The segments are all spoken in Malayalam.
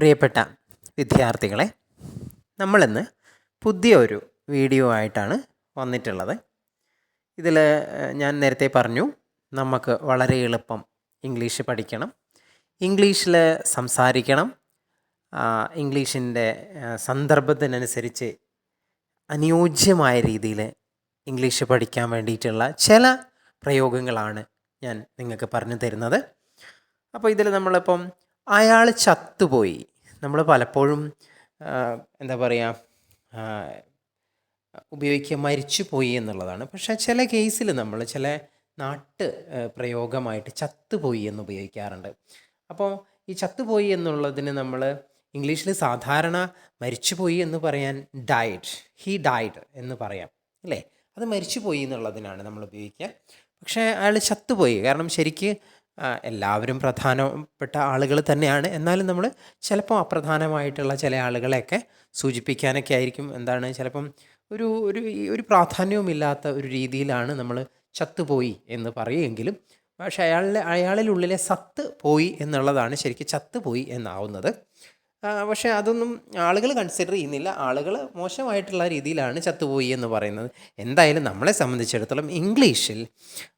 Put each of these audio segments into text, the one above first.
പ്രിയപ്പെട്ട വിദ്യാർത്ഥികളെ നമ്മളിന്ന് പുതിയ ഒരു വീഡിയോ ആയിട്ടാണ് വന്നിട്ടുള്ളത്. ഇതിൽ ഞാൻ നേരത്തെ പറഞ്ഞു നമുക്ക് വളരെ എളുപ്പം ഇംഗ്ലീഷ് പഠിക്കണം ഇംഗ്ലീഷിൽ സംസാരിക്കണം ഇംഗ്ലീഷിന്റെ സന്ദർഭത്തിനനുസരിച്ച് അനുയോജ്യമായ രീതിയിൽ ഇംഗ്ലീഷ് പഠിക്കാൻ വേണ്ടിയിട്ടുള്ള ചില പ്രയോഗങ്ങളാണ് ഞാൻ നിങ്ങൾക്ക് പറഞ്ഞു തരുന്നത്. അപ്പോൾ ഇതിൽ നമ്മളിപ്പം അയാൾ ചത്തുപോയി നമ്മൾ പലപ്പോഴും എന്താ പറയുക ഉപയോഗിക്കുക മരിച്ചു പോയി എന്നുള്ളതാണ്. പക്ഷേ ചില കേസിൽ നമ്മൾ ചില നാട്ട് പ്രയോഗമായിട്ട് ചത്തുപോയി എന്ന് ഉപയോഗിക്കാറുണ്ട്. അപ്പോൾ ഈ ചത്തുപോയി എന്നുള്ളതിന് നമ്മൾ ഇംഗ്ലീഷിൽ സാധാരണ മരിച്ചുപോയി എന്ന് പറയാൻ ഡയറ്റ് ഹീ ഡയറ്റ് എന്ന് പറയാം അല്ലേ? അത് മരിച്ചുപോയി എന്നുള്ളതിനാണ് നമ്മൾ ഉപയോഗിക്കുക. പക്ഷേ അയാൾ ചത്തുപോയി. കാരണം ശരിക്ക് എല്ലാവരും പ്രധാനപ്പെട്ട ആളുകൾ തന്നെയാണ്. എന്നാലും നമ്മൾ ചിലപ്പോൾ അപ്രധാനമായിട്ടുള്ള ചില ആളുകളെയൊക്കെ സൂചിപ്പിക്കാനൊക്കെ ആയിരിക്കും. എന്താണ്? ചിലപ്പം ഒരു ഒരു ഒരു പ്രാധാന്യവുമില്ലാത്ത ഒരു രീതിയിലാണ് നമ്മൾ ചത്തുപോയി എന്ന് പറയുമെങ്കിലും പക്ഷേ അയാളിലെ അയാളിലുള്ളിലെ സത്ത് പോയി എന്നുള്ളതാണ് ശരിക്കും ചത്തുപോയി എന്നാവുന്നത്. പക്ഷേ അതൊന്നും ആളുകൾ കൺസിഡർ ചെയ്യുന്നില്ല. ആളുകൾ മോശമായിട്ടുള്ള രീതിയിലാണ് ചത്തുപോയി എന്ന് പറയുന്നത്. എന്തായാലും നമ്മളെ സംബന്ധിച്ചിടത്തോളം ഇംഗ്ലീഷിൽ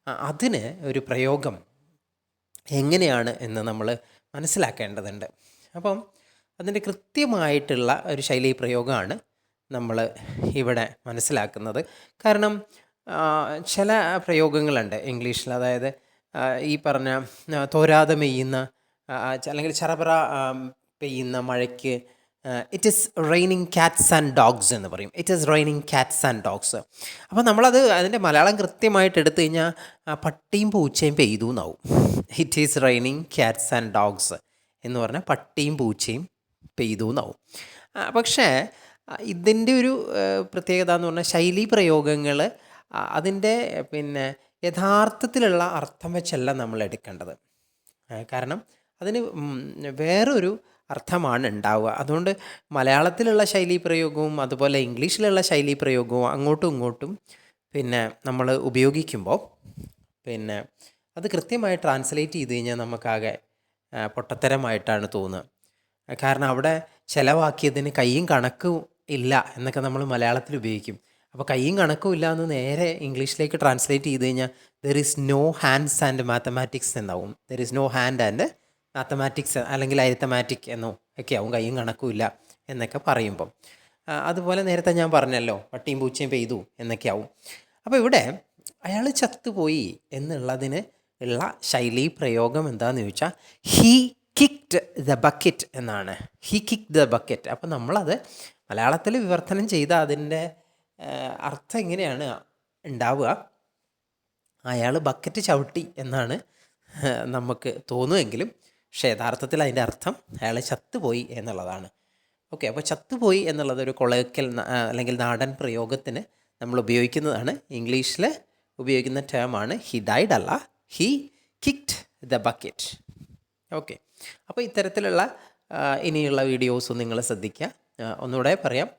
അതിന് ഒരു പ്രയോഗം എങ്ങനെയാണ് എന്ന് നമ്മൾ മനസ്സിലാക്കേണ്ടതുണ്ട്. അപ്പം അതിന്റെ കൃത്യമായിട്ടുള്ള ഒരു ശൈലി പ്രയോഗമാണ് നമ്മൾ ഇവിടെ മനസ്സിലാക്കുന്നത്. കാരണം ചില പ്രയോഗങ്ങളുണ്ട് ഇംഗ്ലീഷിൽ. അതായത് ഈ പറഞ്ഞ തോരാതെ മെയ്യുന്ന അല്ലെങ്കിൽ ചറപറ പെയ്യുന്ന മഴയ്ക്ക് it is raining cats and dogs എന്ന് പറയും. It is raining cats and dogs അപ്പോൾ നമ്മളത് അതിന്റെ മലയാളം കൃത്യമായിട്ട് എടുത്തു കഴിഞ്ഞാൽ പട്ടിയും പൂച്ചയും പെയ്തു എന്നാവും. It is raining cats and dogs എന്ന് പറഞ്ഞാൽ പട്ടിയും പൂച്ചയും പെയ്തു എന്നാവും. പക്ഷേ ഇതിന്റെ ഒരു പ്രത്യേകത എന്ന് പറഞ്ഞാൽ ശൈലി പ്രയോഗങ്ങൾ അതിന്റെ പിന്നെ യഥാർത്ഥത്തിലുള്ള അർത്ഥം വെച്ചല്ല നമ്മൾ എടുക്കേണ്ടത്. കാരണം അതിന് വേറൊരു അർത്ഥമാണ് ഉണ്ടാവുക. അതുകൊണ്ട് മലയാളത്തിലുള്ള ശൈലി പ്രയോഗവും അതുപോലെ ഇംഗ്ലീഷിലുള്ള ശൈലി പ്രയോഗവും അങ്ങോട്ടും ഇങ്ങോട്ടും പിന്നെ നമ്മൾ ഉപയോഗിക്കുമ്പോൾ പിന്നെ അത് കൃത്യമായി ട്രാൻസ്ലേറ്റ് ചെയ്ത് കഴിഞ്ഞാൽ നമുക്കാകെ പൊട്ടത്തരമായിട്ടാണ് തോന്നുക. കാരണം അവിടെ ചിലവാക്കിയതിന് കയ്യും കണക്കും ഇല്ല എന്നൊക്കെ നമ്മൾ മലയാളത്തിൽ ഉപയോഗിക്കും. അപ്പോൾ കയ്യും കണക്കും ഇല്ല എന്ന് നേരെ ഇംഗ്ലീഷിലേക്ക് ട്രാൻസ്ലേറ്റ് ചെയ്ത് കഴിഞ്ഞാൽ there is no hands and mathematics എന്നാവും. There is no hand and mathematics അല്ലെങ്കിൽ അരിത്തമാറ്റിക് എന്നോ ഒക്കെ ആവും കയ്യും കണക്കുമില്ല എന്നൊക്കെ പറയുമ്പം. അതുപോലെ നേരത്തെ ഞാൻ പറഞ്ഞല്ലോ പട്ടിയും പൂച്ചയും പെയ്തു എന്നൊക്കെ ആവും. അപ്പോൾ ഇവിടെ അയാൾ ചത്തുപോയി എന്നുള്ളതിന് ഉള്ള ശൈലി പ്രയോഗം എന്താണെന്ന് ചോദിച്ചാൽ ഹീ കിക്ക്ഡ് ദ ബക്കറ്റ് എന്നാണ്. ഹീ കിക്ക് ദ ബക്കറ്റ് അപ്പോൾ നമ്മളത് മലയാളത്തിൽ വിവർത്തനം ചെയ്ത അതിന്റെ അർത്ഥം എങ്ങനെയാണ് ഉണ്ടാവുക? അയാൾ ബക്കറ്റ് ചവിട്ടി എന്നാണ് നമുക്ക് തോന്നുമെങ്കിലും പക്ഷേ യഥാർത്ഥത്തിൽ അതിന്റെ അർത്ഥം അയാൾ ചത്തുപോയി എന്നുള്ളതാണ്. ഓക്കെ അപ്പോൾ ചത്തുപോയി എന്നുള്ളത് ഒരു കൊളക്കൽ അല്ലെങ്കിൽ നാടൻ പ്രയോഗത്തിന് നമ്മൾ ഉപയോഗിക്കുന്നതാണ്. ഇംഗ്ലീഷിൽ ഉപയോഗിക്കുന്ന ടേമാണ് ഹി ഡൈഡ് അല്ല he kicked the bucket okay അപ്പോൾ ഇത്തരത്തിലുള്ള ഇനിയുള്ള വീഡിയോസും നിങ്ങൾ ശ്രദ്ധിക്കുക. ഒന്നുകൂടെ പറയാം.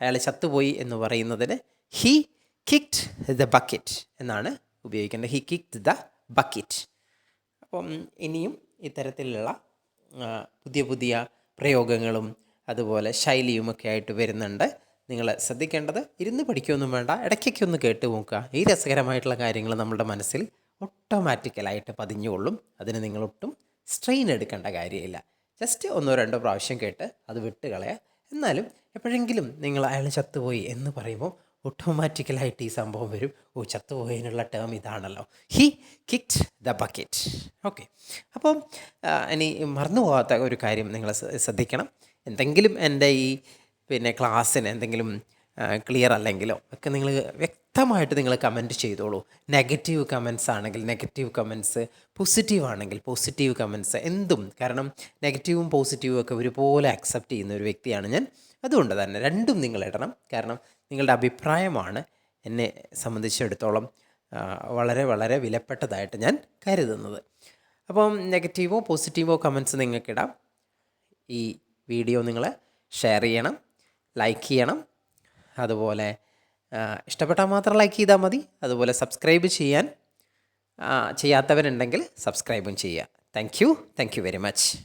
അയാൾ ചത്തുപോയി എന്ന് പറയുന്നതിന് ഹി കിക്ഡ് ദ ബക്കറ്റ് എന്നാണ് ഉപയോഗിക്കേണ്ടത്. ഹി കിക്ഡ് ദ ബക്കറ്റ് അപ്പം ഇനിയും ഇത്തരത്തിലുള്ള പുതിയ പുതിയ പ്രയോഗങ്ങളും അതുപോലെ ശൈലിയുമൊക്കെ ആയിട്ട് വരുന്നുണ്ട്. നിങ്ങൾ ശ്രദ്ധിക്കേണ്ടത് ഇരുന്ന് പഠിക്കുകയൊന്നും വേണ്ട ഇടയ്ക്കൊക്കെ ഒന്ന് കേട്ട് നോക്കുക. ഈ രസകരമായിട്ടുള്ള കാര്യങ്ങൾ നമ്മുടെ മനസ്സിൽ ഓട്ടോമാറ്റിക്കലായിട്ട് പതിഞ്ഞുകൊള്ളും. അതിന് നിങ്ങളൊട്ടും സ്ട്രെയിൻ എടുക്കേണ്ട കാര്യമില്ല. ജസ്റ്റ് ഒന്നോ രണ്ടോ പ്രാവശ്യം കേട്ട് അത് വിട്ട് കളയുക എന്നാലും എപ്പോഴെങ്കിലും നിങ്ങൾ അയാൾ ചത്തുപോയി എന്ന് പറയുമ്പോൾ ഓട്ടോമാറ്റിക്കലായിട്ട് ഈ സംഭവം വരും. ഓ ചത്തുപോയതിനുള്ള ടേം ഇതാണല്ലോ. He kicked the bucket okay അപ്പം ഇനി മറന്നു പോകാത്ത ഒരു കാര്യം നിങ്ങൾ ശ്രദ്ധിക്കണം. എന്തെങ്കിലും എന്റെ ഈ പിന്നെ ക്ലാസ്സിന് എന്തെങ്കിലും ക്ലിയർ അല്ലെങ്കിലോ ഒക്കെ നിങ്ങൾ വ്യക്തമായിട്ട് നിങ്ങൾ കമന്റ് ചെയ്തോളൂ. നെഗറ്റീവ് കമൻസ് ആണെങ്കിൽ നെഗറ്റീവ് കമൻസ് പോസിറ്റീവ് ആണെങ്കിൽ പോസിറ്റീവ് കമൻസ് എന്തും. കാരണം നെഗറ്റീവും പോസിറ്റീവും ഒക്കെ ഒരുപോലെ അക്സെപ്റ്റ് ചെയ്യുന്ന ഒരു വ്യക്തിയാണ് ഞാൻ. അതുകൊണ്ട് തന്നെ രണ്ടും നിങ്ങൾ ഇടണം. കാരണം നിങ്ങളുടെ അഭിപ്രായമാണ് എന്നെ സംബന്ധിച്ചിടത്തോളം വളരെ വളരെ വിലപ്പെട്ടതായിട്ട് ഞാൻ കരുതുന്നത്. അപ്പം നെഗറ്റീവോ പോസിറ്റീവോ കമൻസ് നിങ്ങൾക്കിടാം. ഈ വീഡിയോ നിങ്ങൾ ഷെയർ ചെയ്യണം ലൈക്ക് ചെയ്യണം അതുപോലെ ഇഷ്ടപ്പെട്ടാൽ മാത്രം ലൈക്ക് ചെയ്താൽ മതി. അതുപോലെ സബ്സ്ക്രൈബ് ചെയ്യാൻ ചെയ്യാത്തവരുണ്ടെങ്കിൽ സബ്സ്ക്രൈബും ചെയ്യുക. Thank you thank you very much